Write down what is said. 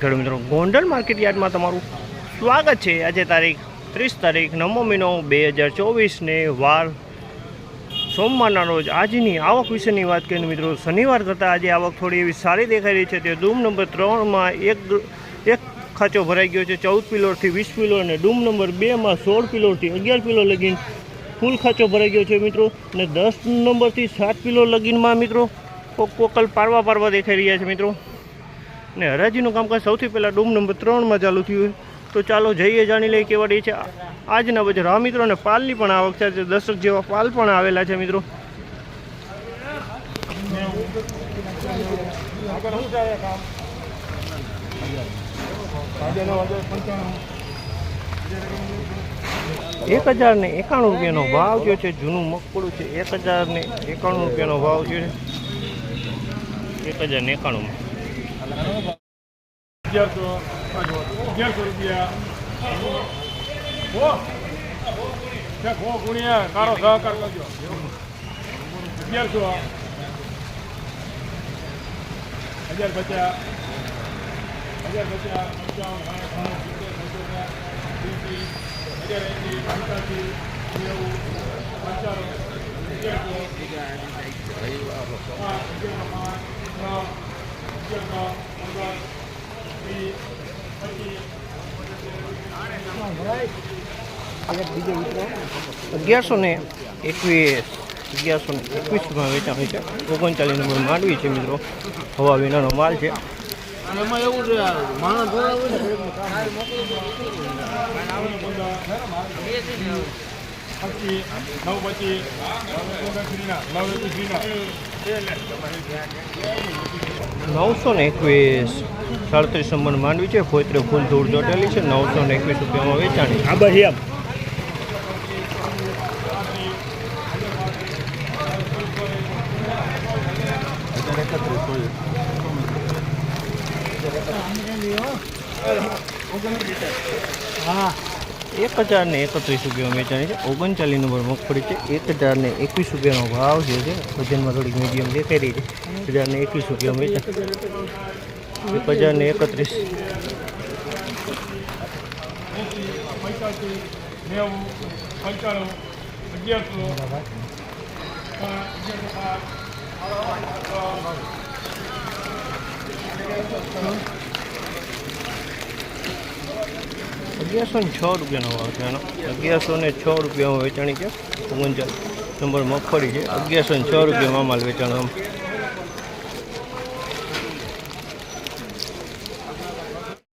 ખેડૂત મિત્રો. ગોંડલ માર્કેટ યાર્ડમાં તમારું સ્વાગત છે. આજે તારીખ ત્રીસ તારીખ, નવમો મહિનો બે હજાર ચોવીસને વાર સોમવારના રોજ. આજની આવક વિશેની વાત કરીએ મિત્રો, શનિવાર કરતાં આજે આવક થોડી એવી સારી દેખાઈ રહી છે. તે ડૂમ નંબર ત્રણમાં એક એક ખાંચો ભરાઈ ગયો છે. ચૌદ પિલોરથી વીસ પિલો અને ડૂમ નંબર બેમાં સોળ પિલોરથી અગિયાર પિલો લગીન ફૂલ ખાંચો ભરાઈ ગયો છે મિત્રો. અને દસ નંબરથી સાત પિલો લગીનમાં મિત્રો કોક કોકલ પારવા પારવા દેખાઈ રહ્યા છે મિત્રો. ને હરાજીનું કામકાજ સૌથી પહેલાં ડૂમ નંબર ત્રણમાં ચાલુ થયું તો ચાલો જઈએ, જાણી લઈએ કેવા છે. આજના બજાર હા મિત્રો, અને પાલની પણ આવક છે. દશક જેવા પાલ પણ આવેલા છે મિત્રો. એક હજાર ને એકાણું રૂપિયાનો ભાવ થયો છે. જૂનું મગફળું છે. એક હજાર ને એકાણું રૂપિયાનો ભાવ થયો છે. એક હજાર ને એકાણુંમાં. અગિયારસો અગિયારસો રૂપિયા હો ગુણ્યા કારો સહકાર કરજો અગિયારસો હજાર પચાસ હજાર પચાસ પંચાવન હજાર એંસી પંચ્યાસી નેવું પંચાવન અગિયારસો પાંચ અગિયારસો પાંચ છ વીસ અગિયારસો ને એકવીસ અગિયારસો ને એકવીસમાં વેચાણ છે ઓગણચાલીસ નંબર માંડવી છે મિત્રો હવા વિનાનો માલ છે એમાં એવું છે માણસ નવસો ને એકવીસ સાડત્રીસ નંબર માંડવી છે ફોતરે ફૂલ ધૂળ ચોટેલી છે નવસો ને એકવીસ રૂપિયામાં વેચાણી. આ બસ એમ એક હજાર ને એકત્રીસ રૂપિયામાં વેચાણી છે. ઓગણચાલીસ નંબર મગફળી છે. એક હજાર ને એકવીસ રૂપિયાનો ભાવ જે છે, વજનમાં થોડીક મીડિયમ દેખાઈ રહી છે. હજાર ને એકવીસ રૂપિયામાં વેચાણ. એક હજાર ને એકત્રીસ. અગિયારસો પાંચ, અગિયારસો પાંચ, અગિયારસો ને છ રૂપિયાનો ભાવ છે એનો અગિયારસો ને છ રૂપિયામાં વેચાણી છે. ઓગણચાલીસ નંબર મગફળી છે. અગિયારસો ને છ રૂપિયામાં માલ વેચાણ આમ.